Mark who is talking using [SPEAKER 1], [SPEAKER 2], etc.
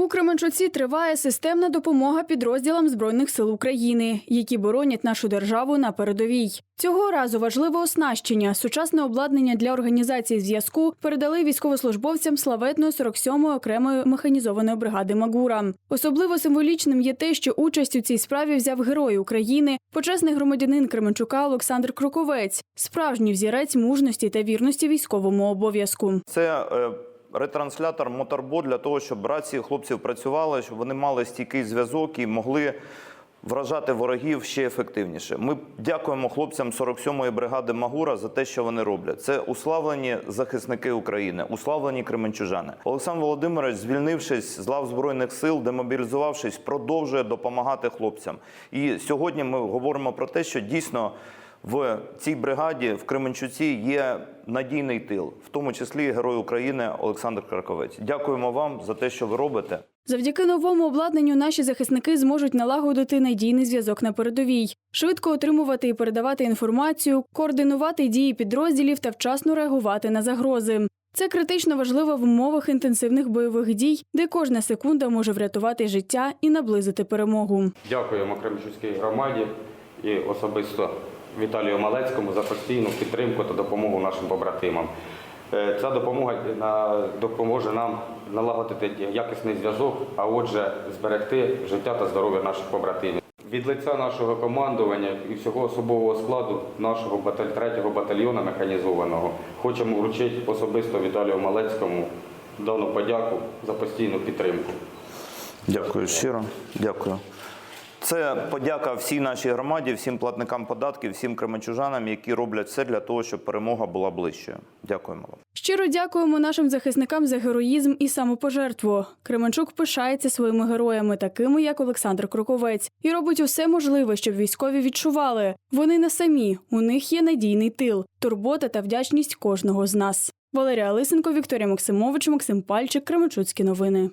[SPEAKER 1] У Кременчуці триває системна допомога підрозділам збройних сил України, які боронять нашу державу на передовій. Цього разу важливе оснащення, сучасне обладнання для організації зв'язку передали військовослужбовцям славетної 47-ї окремої механізованої бригади Магура. Особливо символічним є те, що участь у цій справі взяв герой України, почесний громадянин Кременчука Олександр Кроковець, справжній взірець мужності та вірності військовому обов'язку.
[SPEAKER 2] Це е, ретранслятор моторбот для того, щоб рації хлопців працювали, щоб вони мали стійкий зв'язок і могли вражати ворогів ще ефективніше. Ми дякуємо хлопцям 47-ї бригади Магура за те, що вони роблять. Це уславлені захисники України, уславлені кременчужани. Олександр Володимирович, звільнившись з лав збройних сил, демобілізувавшись, продовжує допомагати хлопцям. І сьогодні ми говоримо про те, що дійсно. В цій бригаді в Кременчуці є надійний тил, в тому числі герой України Олександр Краковець. Дякуємо вам за те, що ви робите.
[SPEAKER 1] Завдяки новому обладнанню наші захисники зможуть налагодити надійний зв'язок на передовій, швидко отримувати і передавати інформацію, координувати дії підрозділів та вчасно реагувати на загрози. Це критично важливо в умовах інтенсивних бойових дій, де кожна секунда може врятувати життя і наблизити перемогу.
[SPEAKER 3] Дякуємо Кремчуцькій громаді і особисто Віталію Малецькому за постійну підтримку та допомогу нашим побратимам. Е, Ця допомога допоможе нам налагодити якісний зв'язок, а отже, зберегти життя та здоров'я наших побратимів. Від лиця нашого командування і всього особового складу нашого баталь... 3-го батальйону механізованого хочемо вручити особисто Віталію Малецькому дану подяку за постійну підтримку.
[SPEAKER 2] Дякую щиро. Дякую. Це подяка всій нашій громаді, всім платникам податків, всім кременчужанам, які роблять все для того, щоб перемога була ближчою. Дякуємо вам.
[SPEAKER 1] Щиро дякуємо нашим захисникам за героїзм і самопожертву. Кременчук пишається своїми героями, такими як Олександр Кроковець, і робить усе можливе, щоб військові відчували. Вони не самі, у них є надійний тил, турбота та вдячність кожного з нас. Валерія Лисенко, Вікторія Максимович, Максим Пальчик, Кременчуцькі новини.